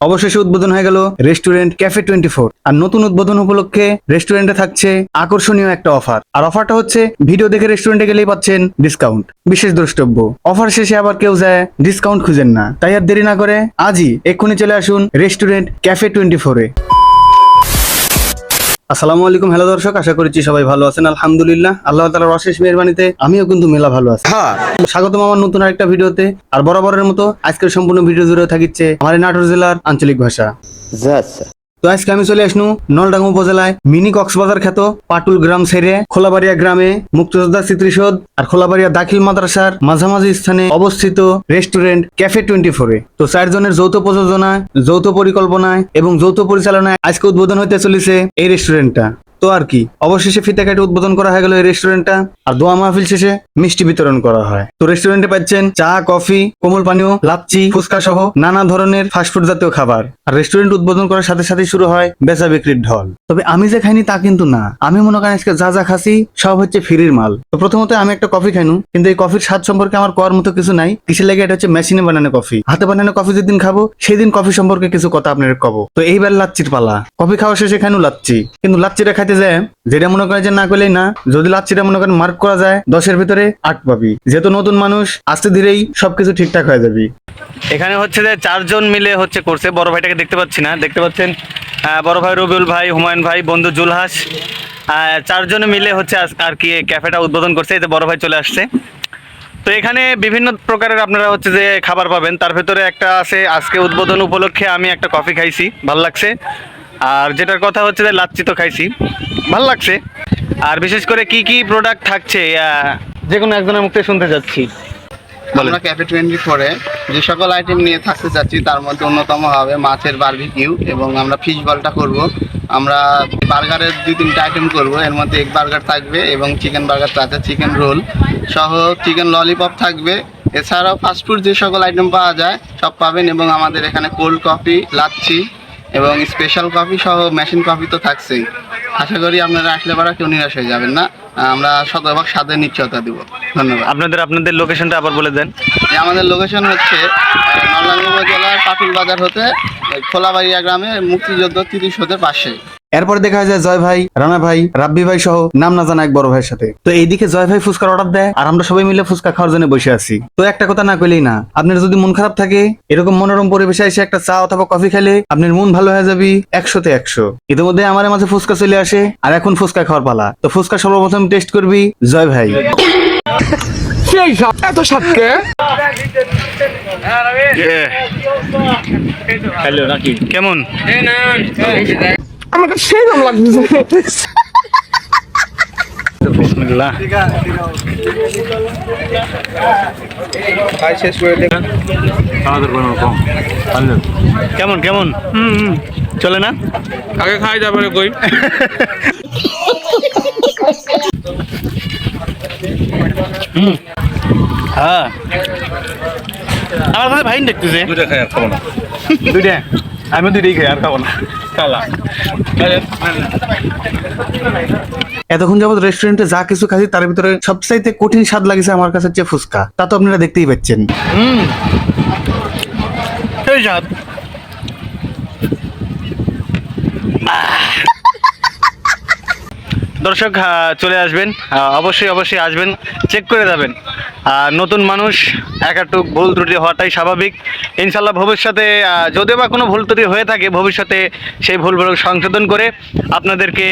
অবশেষে উদ্বোধন হয়ে গেল রেস্টুরেন্ট ক্যাফে টোয়েন্টি ফোর আর নতুন উদ্বোধন উপলক্ষে রেস্টুরেন্টে থাকছে আকর্ষণীয় একটা অফার। আর অফারটা হচ্ছে, ভিডিও দেখে রেস্টুরেন্টে গেলেই পাচ্ছেন ডিসকাউন্ট বিশেষ দ্রষ্টব্য। অফার শেষে আবার কেউ যায় ডিসকাউন্ট খুঁজেন না। তাই আর দেরি না করে আজই এক্ষুনি চলে আসুন রেস্টুরেন্ট ক্যাফে টোয়েন্টি ফোরে আসসালামু আলাইকুম হ্যালো দর্শক আশা করছি সবাই ভালো আছেন। আলহামদুলিল্লাহ আল্লাহ তালার অশেষ মেহরবানিতে আমিও কিন্তু মেলা ভালো আছি। স্বাগতম আমার নতুন আরেকটা ভিডিওতে। আর বরাবরের মতো আজকের সম্পূর্ণ ভিডিও জুড়ে থাকিচ্ছে আমার নাটোর জেলার আঞ্চলিক ভাষা। তো আজকে আমি চলে আসনু নলডাঙ্গা উপজেলায় মিনি কক্সবাজার খ্যাত পাটুল গ্রাম ছেড়ে খোলাবাড়িয়া গ্রামে, মুক্তিযোদ্ধা স্মৃতিশোধ আর খোলাবাড়িয়া দাখিল মাদ্রাসার মাঝামাঝি স্থানে অবস্থিত রেস্টুরেন্ট ক্যাফে টোয়েন্টি ফোরে তো চারজনের যৌথ প্রযোজনায়, যৌথ পরিকল্পনায় এবং যৌথ পরিচালনায় আজকে উদ্বোধন হতে চলেছে এই রেস্টুরেন্টটা। তো আর কি? অবশেষে ফিতে কাটে উদ্বোধন করা হয়ে গেল এই রেস্টুরেন্টটা আর দোয়া মাহফিল শেষে মিষ্টি বিতরণ করা হয়। তো রেস্টুরেন্টে পাচ্ছেন চা, কফি, কোমল পানীয়, লাচ্ছি, ফুচকা সহ নানা ধরনের ফাস্টফুড জাতীয় খাবার। আর রেস্টুরেন্ট উদ্বোধন করার সাথে সাথে শুরু হয় বেচা বিক্রির ঢল। তবে আমি যে খাইনি তা কিন্তু না। আমি মনে করেন আজকে যা যা খাসি, সব হচ্ছে ফ্রির মাল। তো প্রথমত আমি একটা কফি খাইনু, কিন্তু এই কফির স্বাদ সম্পর্কে আমার করার মতো কিছু নাই। কিসের লেগে এটা হচ্ছে মেশিনে বানানো কফি। হাতে বানানো কফি যেদিন খাব, সেদিন কফি সম্পর্কে কিছু কথা আপনার কব। তো এইবার লাচ্ছির পালা। কফি খাওয়া শেষে খাইনু লাচ্ছি। কিন্তু লাচ্ছিটা খাইতে যায় যেটা মনে করে যে না করলেই না, যদি লাচ্ছিটা মনে করেন মার্ক করা যায়, দশের ভিতরে আট পাবি। যেহেতু নতুন মানুষ, আস্তে ধীরেই সবকিছু ঠিকঠাক হয়ে যাবি। এখানে হচ্ছে যে চারজন মিলে হচ্ছে করছে, বড় ভাইটাকে দেখতে পাচ্ছি না। দেখতে পাচ্ছেন বড় ভাই রবিউল ভাই, হুমায়ুন ভাই, বন্ধু জুলহাস। চারজনে মিলে হচ্ছে আর কি ক্যাফেটা উদ্বোধন করছে যে বড় ভাই চলে আসছে। তো এখানে বিভিন্ন প্রকারের আপনারা হচ্ছে যে খাবার পাবেন। তার ভেতরে একটা আছে, আজকে উদ্বোধন উপলক্ষে আমি একটা কফি খাইছি, ভালো লাগছে। আর যেটার কথা হচ্ছে যে লাচ্ছি তো খাইছি। ভালো লাগছে। আর বিশেষ করে কি কি প্রোডাক্ট থাকছে যে কোনো একজনের মুখে শুনতে যাচ্ছি। বলেন। আমরা ক্যাফে টোয়েন্টি ফোরে যে সকল আইটেম নিয়ে থাকতে চাচ্ছি তার মধ্যে অন্যতম হবে মাছের বারবিকিউ এবং আমরা ফিশ বলটা করব। আমরা বার্গারের দুই তিনটা আইটেম করব। এর মধ্যে এগ বার্গার থাকবে এবং চিকেন বার্গার আছে চিকেন রোল সহ চিকেন ললিপপ থাকবে। এছাড়াও ফাস্টফুড যে সকল আইটেম পাওয়া যায়, সব পাবেন এবং আমাদের এখানে কোল্ড কফি লাচ্ছি এবং স্পেশাল কফি সহ মেশিন কফি তো থাকছেই। আশা করি আপনারা আসলে পারা কেউ নিরাশ হয়ে যাবেন না। আমরা শতভাগ স্বাদের নিশ্চয়তা দিব। ধন্যবাদ। আপনাদের আপনাদের লোকেশনটা আবার বলে দেন। যে আমাদের লোকেশন হচ্ছে নলডাঙ্গা উপজেলার পাটুল বাজার হতে খোলাবাড়িয়া গ্রামে মুক্তিযুদ্ধ তিরিশ হতে পাশে। এরপর দেখা যায় জয় ভাই রানা ভাই রাব্বি ভাই সহ নাম না জানা এক বড় ভাইয়ের সাথে। তো এইদিকে জয় ভাই ফুচকার অর্ডার দেয় আর আমরা সবাই মিলে ফুচকা খাওয়ার জন্য বসে আছি। তো একটা কথা না কইলেই না আপনার যদি মন খারাপ থাকে এরকম মনোরম পরিবেশে এসে একটা চা অথবা কফি খেলে আপনার মন ভালো হয়ে যাবি একশোতে একশো। ইতিমধ্যে আমার মাঝে ফুচকা চলে আসে আর এখন ফুচকা খাওয়ার পালা। তো ফুচকা সর্বপ্রথম টেস্ট করবি জয় ভাই। সেই সাপ এত সাপকে হ্যালো নাকি কেমন? আমাকে সেই রকম লাগতেছে। বিসমিল্লাহ কেমন কেমন? চলে না? আগে খাই যাবে কই। হ্যাঁ। আমার ভাই দেখতেছে। দুটা খাই আর খাব না। দুইটা? আমি দুইটাই খাই আর খাব না। কালা এতক্ষণ যাবত রেস্টুরেন্টে যা কিছু খাচ্ছি তার ভিতরে সবচাইতে কঠিন স্বাদ লাগছে আমার কাছে হচ্ছে ফুচকা। তা তো আপনারা দেখতেই পাচ্ছেন। হুম। সেই স্বাদ। দর্শক চলে আসবেন। অবশ্যই অবশ্যই আসবেন চেক করে যাবেন। নতুন মানুষ এক একটু ভুল ত্রুটি হওয়াটাই স্বাভাবিক। ইনশাল্লাহ ভবিষ্যতে যদিও বা কোনো ভুল ত্রুটি হয়ে থাকে ভবিষ্যতে সেই ভুলগুলো সংশোধন করে আপনাদেরকে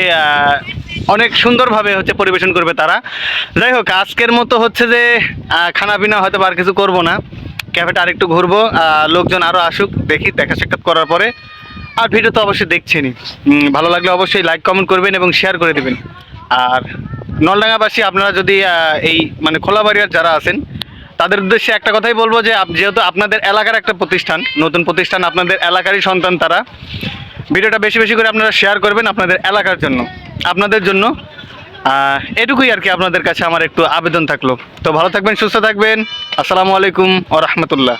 অনেক সুন্দরভাবে হচ্ছে পরিবেশন করবে তারা। যাই হোক আজকের মতো হচ্ছে যে আহ, খানাপিনা হয়তো আর কিছু করব না। ক্যাফেটা আরেকটু ঘুরবো লোকজন আরও আসুক দেখি দেখা সাক্ষাৎ করার পরে। আর ভিডিও তো অবশ্যই দেখছেনই। ভালো লাগলে অবশ্যই লাইক কমেন্ট করবেন এবং শেয়ার করে দেবেন। আর নলডাঙ্গাবাসী, আপনারা যদি এই মানে খোলাবাড়িয়ার যারা আছেন, তাদের উদ্দেশ্যে একটা কথাই বলব যে যেহেতু আপনাদের এলাকার একটা প্রতিষ্ঠান, নতুন প্রতিষ্ঠান, আপনাদের এলাকারই সন্তান তারা, ভিডিওটা বেশি বেশি করে আপনারা শেয়ার করবেন আপনাদের এলাকার জন্য, আপনাদের জন্য। এটুকুই আর কি আপনাদের কাছে আমার একটু আবেদন থাকল। তো ভালো থাকবেন, সুস্থ থাকবেন। আসসালামু আলাইকুম ও রহমতুল্লাহ।